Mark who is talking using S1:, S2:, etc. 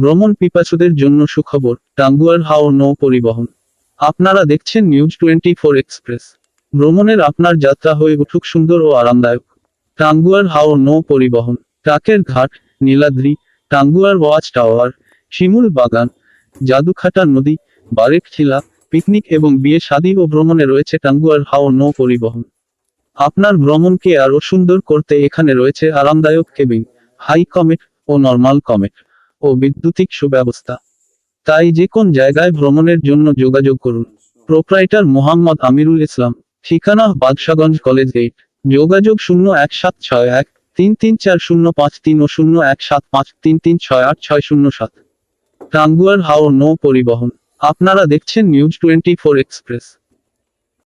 S1: ভ্রমণ পিপাসুদের জন্য সুখবর, টাঙ্গুয়ার হাও নৌ পরিবহন। আপনারা দেখছেন নিউজ টোয়েন্টি ফোর এক্সপ্রেস। ভ্রমণের আপনার যাত্রা হয়ে উঠুক সুন্দর ও আরামদায়ক। টাঙ্গুয়ার হাও নৌ পরিবহন, ট্রাকের ঘাট, নীলাদ্রি, টাঙ্গুয়ার ওয়াচ টাওয়ার, শিমুল বাগান, জাদুখাটা নদী, বারেক খিলা, পিকনিক এবং বিয়ে শাদী ও ভ্রমণে রয়েছে টাঙ্গুয়ার হাও নৌ পরিবহন। আপনার ভ্রমণকে আরও সুন্দর করতে এখানে রয়েছে আরামদায়ক কেবিন, হাই কমেট ও নর্মাল কমেট। ও বিদ্যুতিক সুব্যবস্থা। তাই যে কোন জায়গায় ভ্রমণের জন্য যোগাযোগ করুন। প্রোপ্রাইটার মোহাম্মদ আমিরুল ইসলাম, ঠিকানা বাদশাগঞ্জ কলেজ গেট, যোগাযোগ শূন্য এক সাত ছয় এক তিন তিন চার শূন্য পাঁচ তিন ও শূন্য এক সাত পাঁচ তিন তিন ছয় আট ছয় শূন্য সাত। টাঙ্গুয়ার হাও নৌ পরিবহন। আপনারা দেখছেন নিউজ টোয়েন্টি ফোর এক্সপ্রেস।